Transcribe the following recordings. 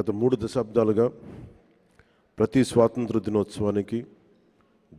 గత మూడు దశాబ్దాలుగా ప్రతి స్వాతంత్ర దినోత్సవానికి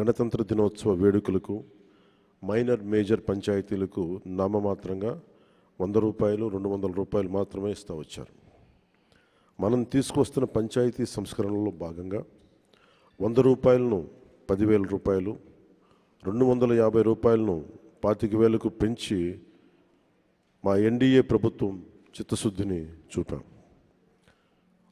గణతంత్ర దినోత్సవ వేడుకలకు మైనర్ మేజర్ పంచాయతీలకు నామమాత్రంగా వంద రూపాయలు రెండు వందల రూపాయలు మాత్రమే ఇస్తూ వచ్చారు. మనం తీసుకొస్తున్న పంచాయతీ సంస్కరణలో భాగంగా వంద రూపాయలను పదివేల రూపాయలు రెండు వందల యాభై రూపాయలను పాతిక వేలకు పెంచి మా ఎన్డీఏ ప్రభుత్వం చిత్తశుద్ధిని చూపాం.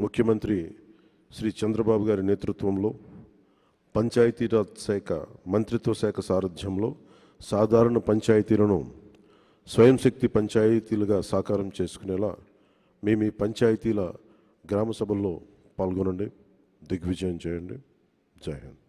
ముఖ్యమంత్రి శ్రీ చంద్రబాబు గారి నేతృత్వంలో పంచాయతీరాజ్ శాఖ మంత్రిత్వ శాఖ సారథ్యంలో సాధారణ పంచాయతీలను స్వయం శక్తి పంచాయతీలుగా సాకారం చేసుకునేలా మేము ఈ పంచాయతీల గ్రామ సభల్లో పాల్గొనండి. దిగ్విజయం చేయండి. జై హింద్.